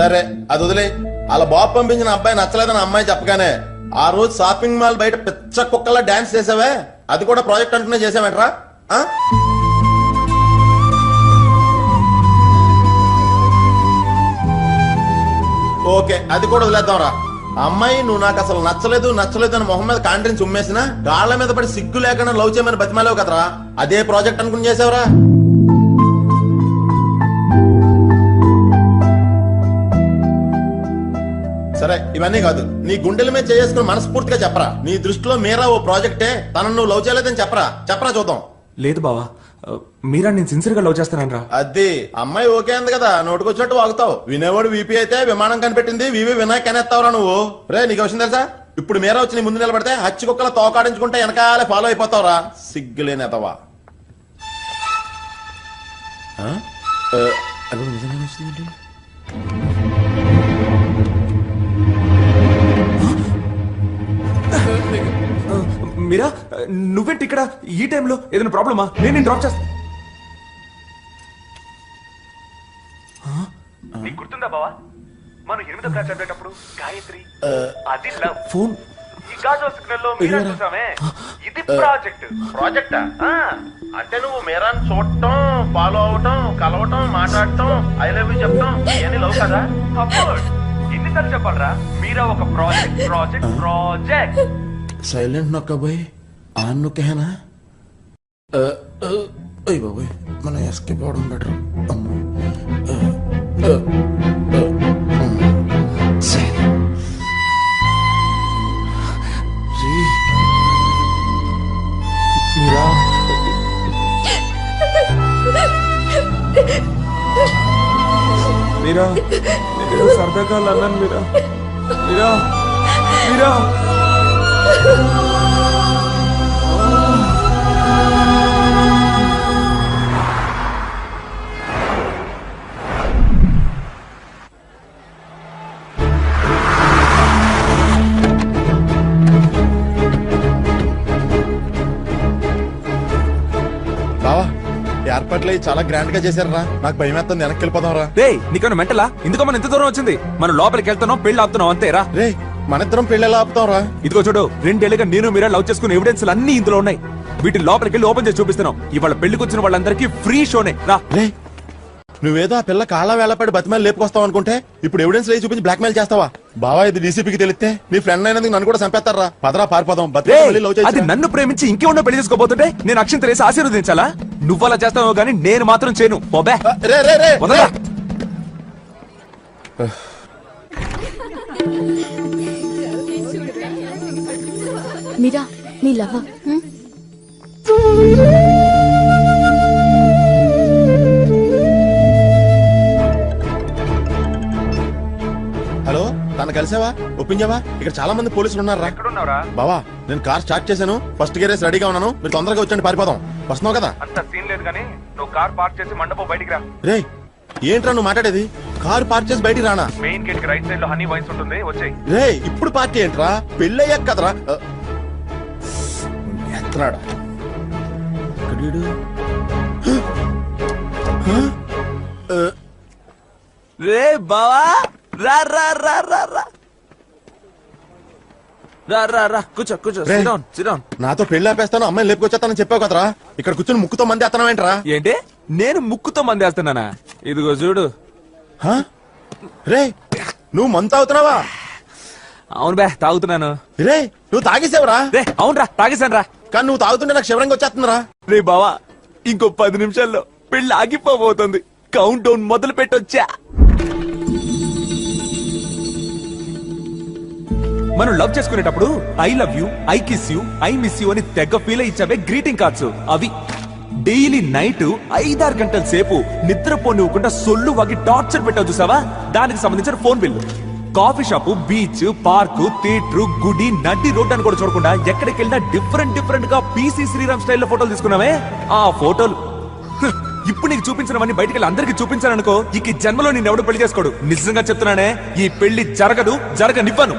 సరే అది వదిలే. అలా బాబు పంపించిన అబ్బాయి నచ్చలేదని అమ్మాయి చెప్పగానే ఆ రోజు షాపింగ్ మాల్ బయట పిచ్చ కుక్కలా డాన్స్ చేసావే? అది కూడా ప్రాజెక్ట్ అంటూనే చేసావేంట్రా? ఆ? ఓకే అది కూడా వదిలేద్దాంరా. అమ్మాయి నువ్వు నాకు అసలు నచ్చలేదు నచ్చలేదు అని మొహం మీద కాంట్రించి ఉమ్మేసిన గాళ్ళ మీద పడి సిగ్గు లేకుండా లవ్ చేయమని బతిమాలేవు కదరా. అదే ప్రాజెక్ట్ అనుకుని చేసావురా. సరే ఇవన్నీ కాదు. నీ గుండెల మీద చేసుకుని మనస్ఫూర్తిగా చెప్పరా. నీ దృష్టిలో మీరా ఓ ప్రాజెక్టే తనను నువ్వు లవ్ చేయలేదని చెప్పరా. చెప్పరా చూద్దాం. లేదు బావా. మీరా నేను సిన్సియర్గా లవ్ చేస్తానని రా అది అమ్మాయి ఓకే అంది కదా నోటుకొచ్చినట్టు వాగుతావు. వినేవాడు వీపీ అయితే విమానం కనిపెట్టింది వివి వినాయక్ అనేస్తావురా నువ్వు. రే నీకు వచ్చింది తెలుసా? ఇప్పుడు మీరా వచ్చి నీ ముందు నిలబడితే హచ్చి కుక్కల తోకాడించుకుంటే వెనకాలే ఫాలో అయిపోతావురా. సిగ్గులేనేతవా ఆ? ఆ, మీరా? నువ్వేంటి ఇక్కడ? ఈ టైంలో ఏదైనా ప్రాబ్లమా? నేను డ్రాప్ చేస్తా నీకు గుర్తుందా బావా? మనం ఎనిమిదో క్లాస్ చదివేటప్పుడు గాయత్రి అది లవ్. ఫోన్ ఈ గాజో సిగ్నల్లో మీరా చూసామే? ఇది ప్రాజెక్ట్ ప్రాజెక్టా అంటే నువ్వు మీరాన్ని చూడటం ఫాలో అవటం కలవటం మాట్లాడటం ఐ లవ్ యూ చెప్పటం ఇవన్నీ లవ్ కదా? ఎన్నిసార్లు చెప్పాలరా? మీరా ఒక ప్రాజెక్ట్ ప్రాజెక్ట్ ప్రాజెక్ట్ ಸೈಲೆಂಟ್ ನೊಕ್ಕ ಬೈ ಆನ್ ನೊಕ್ಕೇನ ಅಯ್ಯ ಬಾಬಾಯ್ మన ఎస్కే పోవడం బెటర్ అమ్మో మీరా మీరా సరదాగా అన్నాను మీరా మీరా మీరా ఏర్పాట్లు చాలా గ్రాండ్గా చేశారా నాకు భయం వేస్తుంది వెనక్కి వెళ్ళిపోదాం రా రే నీకన్నా మెంటలా? ఇందుకో మన ఎంత దూరం వచ్చింది. మనం లోపలికి వెళ్తున్నాం పెళ్ళి ఆపుతున్నాం అంతేరా? రే మన ఇద్దరం పెళ్ళి ఆపుతాం రా. ఇదిగో చూడు రెండేళ్ళుగా నేను మీరా లవ్ చేసుకున్న ఎవిడెన్స్ అన్ని ఇందులో ఉన్నాయి. వీటిని లోపలికి వెళ్ళి ఓపెన్ చేసి చూపిస్తున్నాం. ఇవాళ పెళ్ళికి వచ్చిన వాళ్ళందరికీ ఫ్రీ షోనే. రా. రే నువ్వేదో ఆ పిల్ల కాళ్ళ వేళపడి బతిమాలి లేపుకొస్తావు అనుకుంటే ఇప్పుడు ఎవిడెన్స్ లేచి చూపించి బ్లాక్ మెయిల్ చేస్తావా? బావా ఇది డీసీపీకి తెలిస్తే నీ ఫ్రెండ్ అయినందుకు నన్ను కూడా చంపేస్తారా? పదరా పారిపోదాం. బతిమాలి వెళ్ళి లవ్ అది చేసి నన్ను ప్రేమించి ఇంకేమన్నా పెళ్ళి చేసుకోబోతుంటే నేను అక్షింత వేసి ఆశీర్వదించాలా? నువ్వు అలా చేస్తావు కానీ నేను మాత్రం చేయను. పోబే. రే రే రే. వదలరా. మీరా? నీ లవ్ హలో తను కలిసావా? ఒప్పించావా? ఇక్కడ చాలా మంది పోలీసులు ఉన్నారా ఎక్కడున్నావురా? బావా నేను కార్ స్టార్ట్ చేశాను. ఫస్ట్ గేర్ వేసి రెడీగా ఉన్నాను. మీరు తొందరగా వచ్చండి పారిపోదాం. వస్తున్నావు కదా? అంత సీన్ లేదు కానీ నువ్వు కార్ పార్క్ చేసి మండపం బయటికి రా. రే ఏంట్రా నువ్వు మాట్లాడేది? కారు పార్క్ చేసి బయటికి రానా? మెయిన్ గేట్కి రైట్ సైడ్లో హనీ వైన్స్ ఉంటుంది వచ్చేయ్. రే ఇప్పుడు పార్టీ ఏంట్రా పెళ్ళయ్యాక కదరా. ఆ, రే బావా రా రా రా రా రా. రా రా రా కూర్చో కూర్చో రే. నాతో పెళ్ళి ఆపేస్తాను అమ్మాయిని లేపుకొచ్చేస్తానని చెప్పావు కదరా? ఇక్కడ కూర్చొని ముక్కుతో మంది ఎత్తనం ఏంట్రా? ఏంటి? నేను ముక్కుతో మందేస్తున్నానా ఇదిగో చూడు. హ? రే నువ్వు మంత అవుతున్నావా అవును బే తాగుతున్నాను. రే నువ్వు తాగేసావురా? రే అవునరా తాగేశాను రా కానీ నువ్వు తాగుతుంటే నాకు శివరంగా వచ్చేస్తుందిరా. రే బావా ఇంకో పది నిమిషాల్లో పెళ్ళి ఆగిపోబోతుంది. కౌంట్ డౌన్ మొదలు పెట్టొచ్చా? మనం లవ్ చేసుకునేటప్పుడు I love you I kiss you I miss you అని తెగ ఫీల్ ఇచ్చావే గ్రీటింగ్ కార్డ్స్ అవి డైలీ నైట్ ఐదారు గంటల సేపు నిద్రపోనివ్వకుండా సొల్లు వగి టార్చర్ పెట్టావు చూసావా? దానికి సంబంధించిన phone bill coffee shop beach park theatre గుడి నడ్డి రోడ్ అని కూడా చూడకుండా ఎక్కడికి వెళ్ళినా డిఫరెంట్ డిఫరెంట్గా పీసీ శ్రీరామ్ స్టైల్లో ఫోటోలు తీసుకున్నావే ఆ ఫోటోలు. ఇప్పుడు నీకు చూపించినవన్నీ బయటికి వెళ్ళి అందరికి చూపించాననుకో ఇక జన్మలో నేను ఎవడు పెళ్ళి చేసుకోడు. నిజంగా చెప్తున్నానే ఈ పెళ్ళి జరగదు జరగనివ్వను.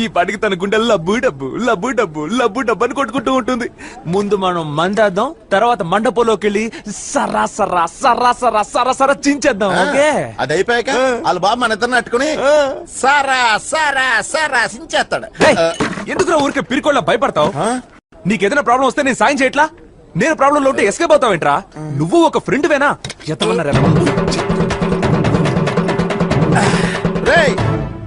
ఈ పాటికి తన గుండె లబ్బు డబ్బు లబ్బు డబ్బు లబ్బు డబ్బు అని కొట్టుకుంటూ ఉంటుంది. ముందు మనం మందేద్దాం తర్వాత మండపంలోకి వెళ్ళి సరా సరా సరా సరా సరా సరా చించేద్దాం ఓకే? అది అయిపోయాక వాళ్ళ బాబు మన ఇద్దరిని అట్టుకుని సారా సారా సారా సించేస్తాడు ఏయ్, ఎందుకురా ఊరికే పిరికోళ్ళ భయపడతావు? నీకేదైనా ప్రాబ్లం వస్తే నేను సాయం చేయట్లా? నేను ప్రాబ్లం లో ఉంటే ఎస్కేప్ అవుతావేంట్రా నువ్వు ఒక ఫ్రెండ్ వేనా? ఎంతమన్నారా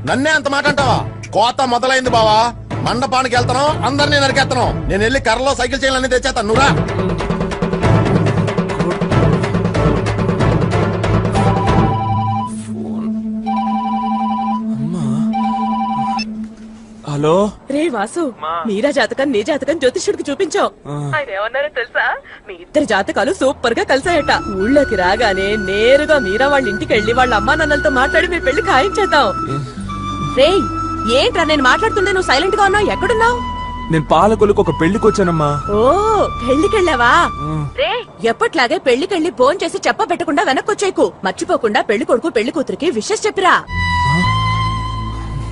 నన్నే అంత మాట అంటావా? కోత మొదలైంది బావా. మండపానికి వెళ్తాను అందరినీ నరికేస్తాను నేను వెళ్ళి కర్రలో సైకిల్ చేయాలని తెచ్చేస్తాను నువ్వురా హలో? రే వాసు మీరా జాతకం నీ జాతకం జ్యోతిష్యుడికి చూపించావు. ఆయన ఏమన్నారో తెలుసా? మీ ఇద్దరి జాతకాలు సూపర్గా కలిసాయట. ఊళ్ళోకి రాగానే నేరుగా మీరా వాళ్ళ ఇంటికి వెళ్ళి వాళ్ళ అమ్మా నాన్నలతో మాట్లాడి మీ పెళ్ళి ఖాయం చేద్దాం. రే ఏంట్రా నేను మాట్లాడుతుంటే నువ్వు సైలెంట్గా ఉన్నావు? ఎక్కడున్నావు? నేను పాలకొలకు ఒక పెళ్ళికి వచ్చానమ్మా ఓ పెళ్ళికెళ్ళావా రే! ఎప్పట్లాగే పెళ్ళికెళ్ళి ఫోన్ చేసి చెప్ప పెట్టకుండా వెనక్కొచ్చేకు మర్చిపోకుండా పెళ్ళి కొడుకు పెళ్ళి కూతురికి విషెస్ చెప్పిరా.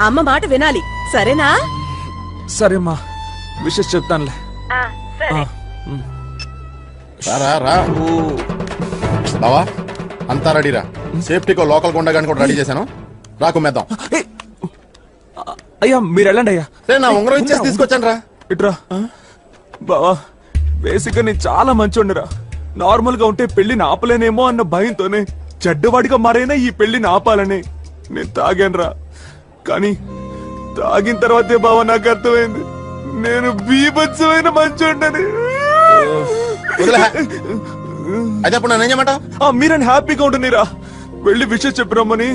అమ్మ మాట వినాలి. సరేనా? సరేమ్మా. విషెస్ చెప్తానులే. ఆ, ఉమ్. రారా రా బావా అంతా రెడీరా. సేఫ్టీకో లోకల్ గుండగాని కూడా రెడీ చేశాను. రా కుమ్మేద్దాం. ఏయ్, అయ్యా మీరు వెళ్ళండి అయ్యా. నా ఉంగరం ఇచ్చేసి తీసుకొచ్చాను రా ఇట్రా. బావా బేసిక్గా నేను చాలా మంచోండిరా నార్మల్గా ఉంటే పెళ్ళిని ఆపలేనేమో అన్న భయంతోనే చెడ్డవాడిగా మారైనా ఈ పెళ్ళిని ఆపాలని నేను తాగానురా. కానీ తాగిన తర్వాతే బావా నాకు అర్థమైంది. నేను బీభత్సమైన మంచోండని అయితే అప్పుడు నన్ను ఏం చేయమంటావు? ఆ మీరని హ్యాపీగా ఉంటున్నారా వెళ్ళి విషయం చెప్పిరమ్మని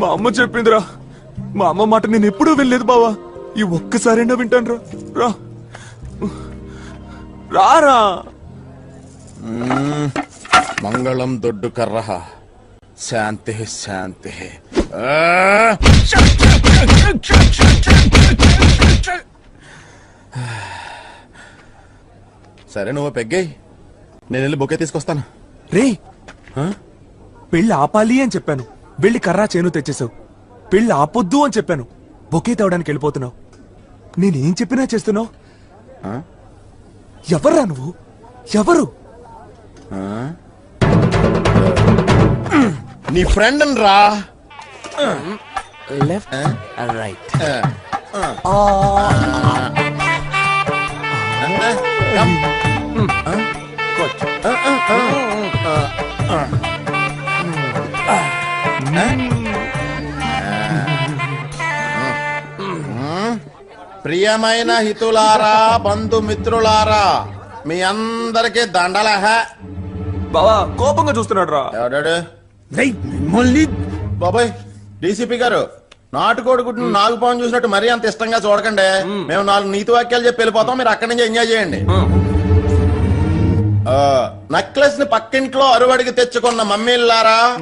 మా అమ్మ చెప్పిందిరా. మా అమ్మ మాట నేను ఎప్పుడూ వెళ్ళలేదు బావా. ఈ ఒక్కసారైనా వింటాను రా. రా రారా మంగళం దొడ్డు కర్ర శాంతి శాంతి! సరే నువ్వు పెగ్గాయి. నేను వెళ్ళి బొకే తీసుకొస్తాను. రే ఆ? పెళ్ళి ఆపాలి అని చెప్పాను. వెళ్ళి కర్రా చేను తెచ్చేసావు. పెళ్ళి ఆపొద్దు అని చెప్పాను. బొకే తేవడానికి వెళ్ళిపోతున్నావు. నేనేం చెప్పినా చేస్తున్నావు? ఆ? ఎవర్రా నువ్వు? ఎవరు? నీ ఫ్రెండ్ రా. Left right. ప్రియమైన హితులారా బంధుమిత్రులారా మీ అందరికి దండలహ బావా కోపంగా చూస్తున్నాడు రా ఎవడాడు బాబాయ్ డీసీపీ గారు నాటుకోడి గుడ్డు నాగు పాము చూసినట్టు మరీ అంత ఇష్టంగా చూడకండి. మేము నాలుగు నీతి వాక్యాలు చెప్పి వెళ్ళిపోతాం మీరు అక్కడి నుంచి ఎంజాయ్ చేయండి. నక్లెస్ని పక్కింట్లో అరువడికి తెచ్చుకున్న మమ్మీల్లారా?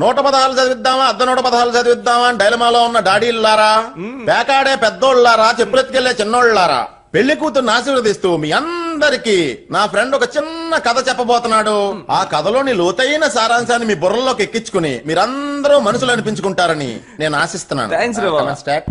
నూట పదహారు చదివిద్దామా? అర్ధ నూట పదహారు చదివిద్దామా? అని డైలమాలో ఉన్న డాడీల్లారా? పేకాడే పెద్దోళ్ళారా? చెప్పులెత్తుకెళ్ళే చిన్నోళ్ళారా? పెళ్ళి కూతురు ఆశీర్వదిస్తూ మీ అందరికి నా ఫ్రెండ్ ఒక చిన్న కథ చెప్పబోతున్నాడు. ఆ కథలోని లోతైన సారాంశాన్ని మీ బుర్రలోకి ఎక్కించుకుని మీరందరూ మనసులు అనిపించుకుంటారని నేను ఆశిస్తున్నాను. Start?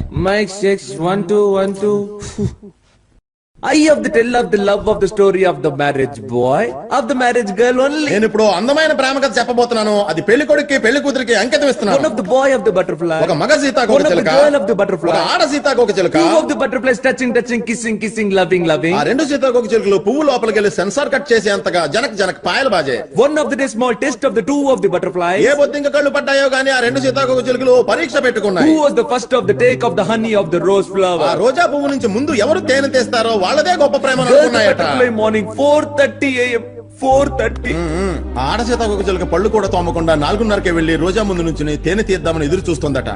I of the tell of the love of the story of the marriage boy of the marriage girl only నేను ఇప్పుడు అందమైన ప్రేమ కథ చెప్పబోతున్నాను అది పెళ్ళి కొడుకు పెళ్ళి కూతురికి అంకితం ఇస్తున్నాను one of the boy of the butterfly ఒక మగ సీతాకోక చిలుక వన్ ఆఫ్ ది బటర్ఫ్లై ఒక ఆడ సీతాకోక చిలుక two of the butterflies touching touching kissing kissing loving loving ఆ రెండు సీతాకోక చిలుకలు పువ్వు లోపలికి వెళ్ళి సెన్సార్ కట్ చేసే అంతగా జనక జనక పాయలు బాజే one of the small test of the two of the butterfly ఏ బొద్దు ఇంకా కళ్ళు పడ్డాయో గాని ఆ రెండు సీతాకోక చిలుకలు పరీక్ష పెట్టుకున్నాయి who was the first of the take of the honey of the rose flower ఆ రోజా పువ్వు నుంచి ముందు ఎవరు తేనె తీస్తారో వాళ్ళదే గొప్ప ప్రేమ Girl, the అనుకున్నాయట. butterfly morning 4:30 a.m. 4:30. ఉమ్, ఆ ఆడ సీతాకోక చిలుక పళ్ళు కూడా తోమకుండా నాలుగున్నరకే వెళ్ళి రోజా ముందు నుంచి తేనె తీద్దామని ఎదురు చూస్తుందట.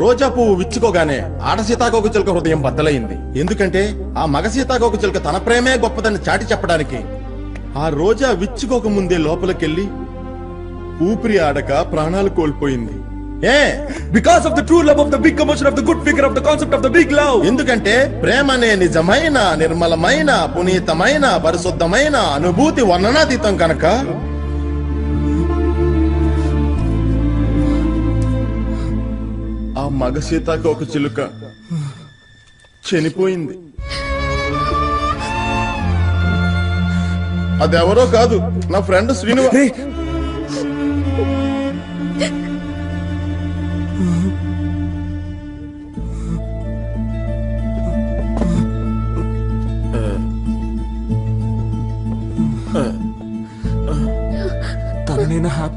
రోజా పువ్వు విచ్చుకోగానే ఆడ సీతాకోక చిలుక హృదయం బద్దలైంది. ఎందుకంటే ఆ మగ సీతాకోక చిలుక తన ప్రేమే గొప్పదని చాటి చెప్పడానికి. ఆ రోజా విచ్చుకోక ముందే లోపలికెళ్ళి ఊపిరి ఆడక ప్రాణాలు కోల్పోయింది. ఏ? Because of the true love of the big emotion of the good figure of the concept of the big love ఎందుకంటే ప్రేమ అనే నిజమైన నిర్మలమైన పునీతమైన పరిశుద్ధమైన అనుభూతి వర్ణనాతీతం కనుక. ఆ మగ సీతాకు ఒక చిలుక చనిపోయింది. అదెవరో కాదు నా ఫ్రెండ్ శ్రీను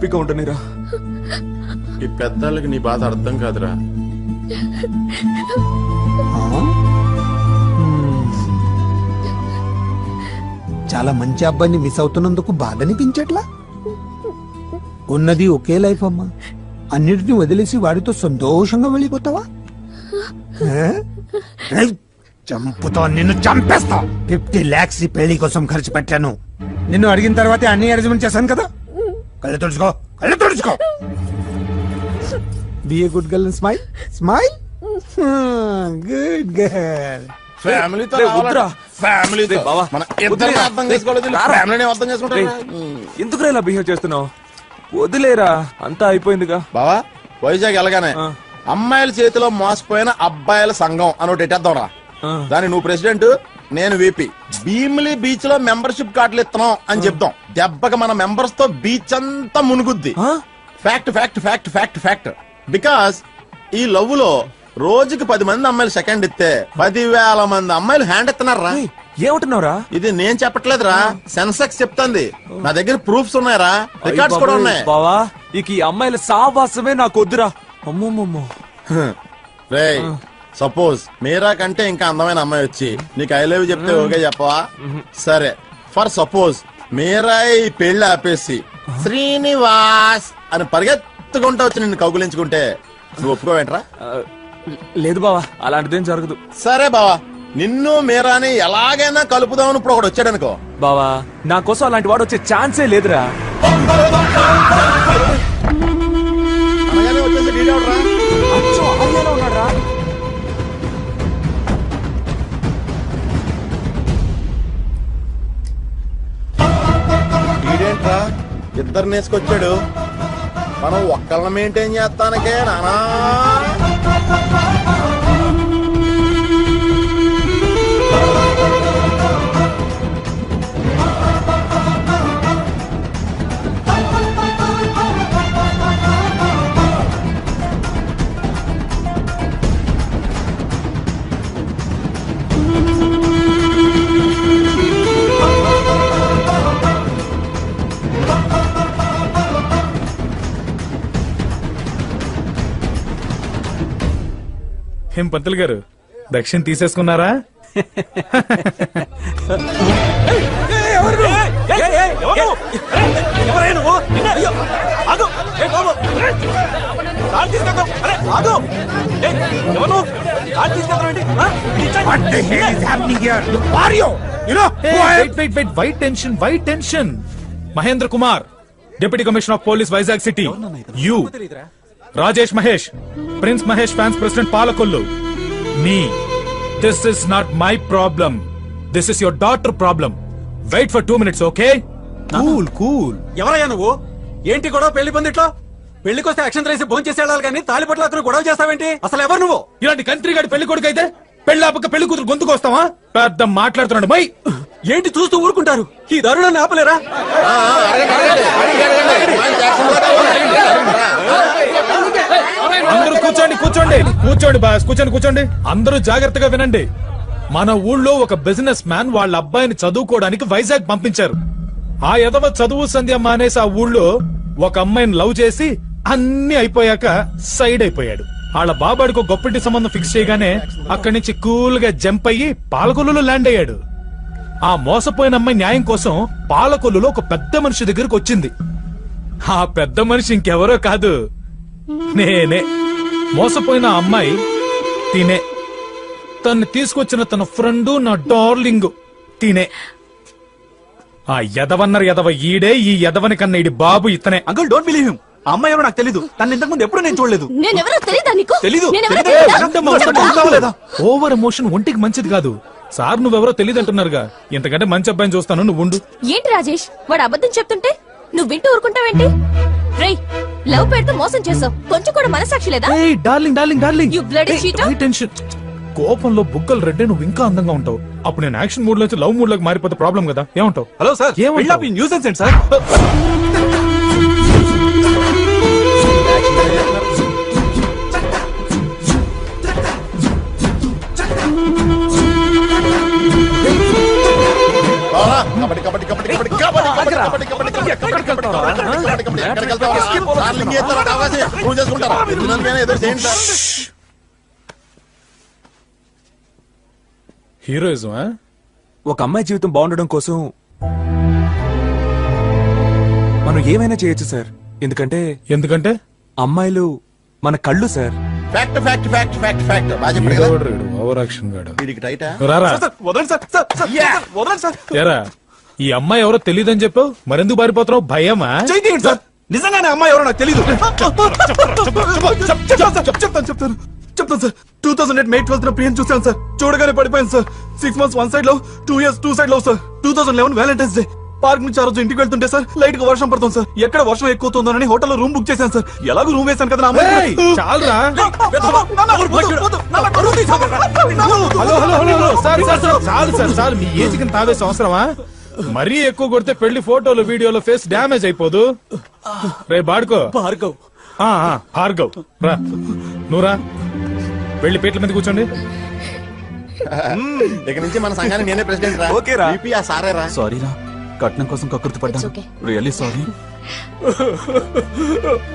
హ్యాపీగా ఉండనిరా. ఈ పెద్దలకి నీ బాధ అర్థం కాదురా. చాలా మంచి అబ్బాయిని మిస్ అవుతున్నందుకు బాధ అనిపించట్లా? ఉన్నది ఒకే లైఫ్ అమ్మా. అన్నిటిని వదిలేసి వాడితో సంతోషంగా వెళ్ళిపోతావా? చంపుతా నిన్ను చంపేస్తా. ఫిఫ్టీ లాక్స్ ఈ పెళ్ళి కోసం ఖర్చు పెట్టాను. నిన్ను అడిగిన తర్వాత అన్ని అరేంజ్మెంట్ చేశాను కదా. కళ్ళు తుడుచుకో కళ్ళు తుడుచుకో. Be a good girl smile smile good girl ఫ్యామిలీతో. వద్దురా. ఫ్యామిలీతో బావా, మన అర్థం చేసుకోలేదు. ఫ్యామిలీని అర్థం చేసుకుంటారు. ఎందుకురా ఇలా బిహేవ్ చేస్తున్నావు? వదిలేరా అంతా అయిపోయిందిగా. బావా వైజాగ్ ఆ. అమ్మాయిల చేతిలో మోసపోయిన అబ్బాయిల సంఘం అని ఒకటి ఎట్టేద్దాం రా. దాని నువ్వు ప్రెసిడెంట్ నేను వీపీ భీమిలి బీచ్లో మెంబర్షిప్ కార్డులు ఇస్తున్నాం అని చెప్తాం. దెబ్బకి మన మెంబర్స్తో బీచ్ అంతా మునుగుద్ది? Fact fact fact fact fact because ఈ లవ్లో రోజుకి పది మంది అమ్మాయిలు సెకండ్ ఇస్తే పదివేల మంది అమ్మాయిలు హ్యాండ్ ఇస్తున్నారా ఏయ్, ఏమంటున్నావురా? ఇది నేను చెప్పట్లేదురా. సెన్సెక్స్ చెప్తాంది. నా దగ్గర ప్రూఫ్స్ ఉన్నాయరా. రికార్డ్స్ కూడా ఉన్నాయి. బావా ఇక ఈ అమ్మాయిల సావాసమే నాకు వద్దురా. అమ్మమ్మమ్మో. రే సపోజ్ మీరా కంటే ఇంకా అందమైన అమ్మాయి వచ్చి నీకు ఐ లవ్ చెప్తే ఓకే చెప్పవా? సరే. ఫర్ సపోజ్ మీరా ఈ పెళ్ళి ఆపేసి శ్రీనివాస్ అని పరిగెత్తుకుంటూ వచ్చి నిన్ను కౌగులించుకుంటే నువ్వు ఒప్పుకోవేంట్రా? లేదు బావా అలాంటిదేం జరగదు. సరే బావా. నిన్ను మీరాని ఎలాగైనా కలుపుదామని ఇప్పుడు ఒకడు వచ్చాడనుకో బావా నా కోసం అలాంటి వాడు వచ్చే ఛాన్సే లేదురా. అనగానే వచ్చేసి? అచ్చో. ఇద్దరు మనం ఒక్కళ్ళని మెయింటైన్ చేస్తానికే నానా. Wait wait tension wait tension Mahendra Kumar deputy commissioner of police Vizag city you Rajesh Mahesh prince Mahesh fans president Palakollu me this is not my problem this is your daughter problem wait for two minutes okay cool cool ఎవరయ్యా నువ్వు ఏంటి గొడవ పెళ్ళి పొందిట్లో పెళ్ళికొస్తే అక్షంతలు వేసి భోజనం చేసి వెళ్ళాలి కానీ తాలిపట్ల అతను గొడవ చేస్తావేంటి అసలు ఎవరు నువ్వు ఇలాంటి కంట్రీ గాడి పెళ్ళి కొడుకు అయితే పెళ్ళాపక పెళ్ళి కూతురు గొంతుకు వస్తావా పెద్ద మాట్లాడుతున్నాడు మై ఏంటి చూస్తూ ఊరుకుంటారు ఈ దారుణాన్ని ఆపలేరా అందరూ కూర్చోండి కూర్చోండి. కూర్చోండి బాస్. కూర్చోండి కూర్చోండి. అందరూ జాగ్రత్తగా వినండి. మన ఊళ్ళో ఒక బిజినెస్ మ్యాన్ వాళ్ళ అబ్బాయిని చదువుకోవడానికి వైజాగ్ పంపించారు. ఆ ఎదవ చదువు సంధ్య మానేసి ఆ ఊళ్ళో ఒక అమ్మాయిని లవ్ చేసి అన్ని అయిపోయాక సైడ్ అయిపోయాడు. వాళ్ళ బాబాడికి గొప్పటి సంబంధం ఫిక్స్ చేయగానే అక్కడి నుంచి కూల్గా జంప్ అయ్యి పాలకొల్లులో ల్యాండ్ అయ్యాడు. ఆ మోసపోయిన అమ్మాయి న్యాయం కోసం పాలకొల్లులో ఒక పెద్ద మనిషి దగ్గరకు వచ్చింది. ఆ పెద్ద మనిషి ఇంకెవరో కాదు. నేనే మోసపోయిన అమ్మాయి తినే. తన్ని తీసుకొచ్చిన తన ఫ్రెండ్ నా డార్లింగ్ తినే. ఆ ఎదవన్నర్ ఎదవ ఈడే ఈ ఎదవని కన్న ఇడి బాబు ఇతనే. అంకుల్ డోంట్ బిలీవ్ హిమ్ ఆ అమ్మాయి ఎవరో నాకు తెలీదు. తన ఇంతకు ముందు ఎప్పుడు నేను చూడలేదు. నేనెవరో తెలీదా నీకు? తెలీదు. నేనెవరో తెలీదు. తెలీదా? ఉండమ్మా, ఉండమ్మా, ఉండమ్మా లేదా? ఓవర్ ఎమోషన్ ఒంటికి మంచిది కాదు. సార్ నువ్వెవరో తెలియదు అంటున్నారుగా. ఇంతకంటే మంచి అబ్బాయిని చూస్తాను నువ్వు ఉండు. ఏంటి రాజేష్? వాడు అబద్ధం చెప్తుంటే నువ్వు వింటూ ఊరుకుంటావేంటి? రేయ్ లవ్ పేరుతో మోసం చేసావు. కొంచెం కూడా మనసాక్షి లేదా? ఏయ్ darling darling darling. You bloody cheater. Tension కోపంలో బుగ్గలు రెడ్డే నువ్వు ఇంకా అందంగా ఉంటావు. అప్పుడు నేను యాక్షన్ మూడ్ నుంచి లవ్ మూడ్లోకి మారిపోతే ప్రాబ్లం కదా? ఏమంటావు? Hello sir. ఏమంటావ్? పెళ్ళాపి న్యూసెన్స్ ఏంటి సార్? ప్రూవ్ చేసుకుంటారా? చేయండి సార్. హీరోయిజం? ఒక అమ్మాయి జీవితం బాగుండడం కోసం మనం ఏమైనా చేయొచ్చు సార్. ఎందుకంటే ఎందుకంటే? అమ్మాయిలు మన కళ్ళు sir. Fact fact fact fact fact బాగా చెప్పాడు కదా. ఓవర్ యాక్షన్ గాడు. వీడికి టైటా రారా సార్ వదలండి సార్ సార్ సార్, సార్, వదలండి సార్. ఎరా ఈ అమ్మాయి ఎవరో తెలియదని చెప్పావు మరెందుకు పారిపోతున్నావు భయమా? చేయండి సార్. నిజంగానే అమ్మాయి ఎవరో నాకు తెలియదు చెప్తాను చెప్తాను చెప్తాను sir two thousand eight May twelfth ప్రియం చూసాను సార్ చూడగానే పడిపోయాను సార్ సిక్స్ మంత్స్ వన్ సైడ్లో టూ ఇయర్స్ టూ సైడ్లో sir two thousand eleven Valentine's Day park నుంచి ఆ రోజు ఇంటికి వెళ్తుంటే సార్ లైట్గా వర్షం పడుతుంది సార్ ఎక్కడ వర్షం ఎక్కుతుందోనని హోటల్లో రూమ్ బుక్ చేశాను సార్ ఎలాగో రూమ్ వేశాను కదా సార్ సార్ చాలు సార్ చాలు మీ ఏజ్ కింద తావేసి అవసరమా మరీ ఎక్కువ కొడితే పెళ్ళి ఫోటోలు వీడియోలో ఫేస్ డ్యామేజ్ అయిపోదు. రే బాడుకో. భార్గవ్. ఆ, ఆ, భార్గవ్. రా. నువ్వు రా. వెళ్ళి పేట్ల మీద కూర్చోండి. ఇక నుంచి మన సంఘానికి నేనే ప్రెసిడెంట్ రా. ఓకే రా. VP ఆ సారే రా. సారీ రా. కట్నం కోసం కకృతి పడ్డాను. రియల్లీ సారీ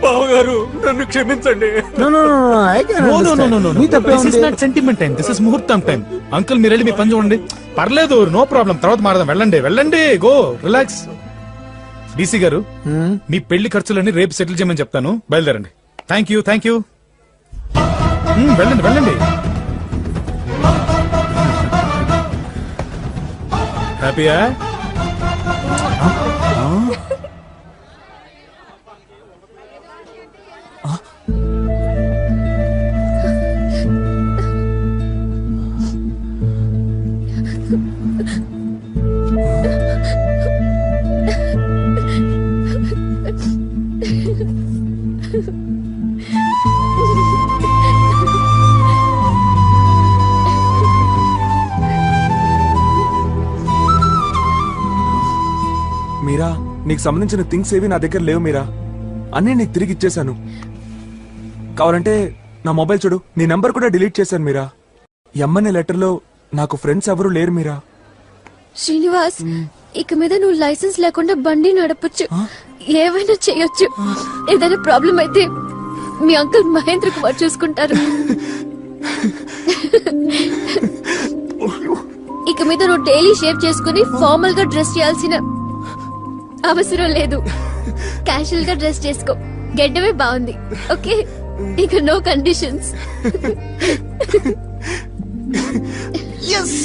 బావగారు నన్ను క్షమించండి. మీ. తప్పే ఉంది. not sentiment time. This is ముహూర్తం టైం అంకుల్ మీరు వెళ్ళి మీ పని చూడండి. పర్లేదు నో ప్రాబ్లం తర్వాత మారదాం. వెళ్ళండి వెళ్ళండి. గో రిలాక్స్ డీసీ గారు మీ పెళ్ళి ఖర్చులన్నీ రేపు సెటిల్ చేయమని చెప్తాను. బయలుదేరండి. థ్యాంక్ యూ థ్యాంక్ యూ వెళ్ళండి వెళ్ళండి. హ్యాపీయా మీరా నీకు సంబంధించిన థింగ్స్ ఏవి నా దగ్గర లేవు మీరా? అన్నీ నీకు తిరిగి ఇచ్చేశాను. కావాలంటే నా మొబైల్ చూడు నీ నంబర్ కూడా డిలీట్ చేశాను మీరా. ఎమ్మనే లెటర్లో నాకు ఫ్రెండ్స్ ఎవరు లేరు మీరా. శ్రీనివాస్ ఇక మీద నువ్వు లైసెన్స్ లేకుండా బండి నడపొచ్చు. ఏమైనా చేయొచ్చు. ఏదైనా ప్రాబ్లం అయితే మీ అంకుల్ మహేంద్ర కుమార్ చూసుకుంటారు. ఇక మీద నువ్వు డైలీ షేప్ చేసుకుని ఫార్మల్గా డ్రెస్ చేయాల్సిన అవసరం లేదు. క్యాషువల్గా డ్రెస్ చేసుకో. గెడ్డమే బాగుంది. ఓకే ఇక నో కండిషన్స్ ఎస్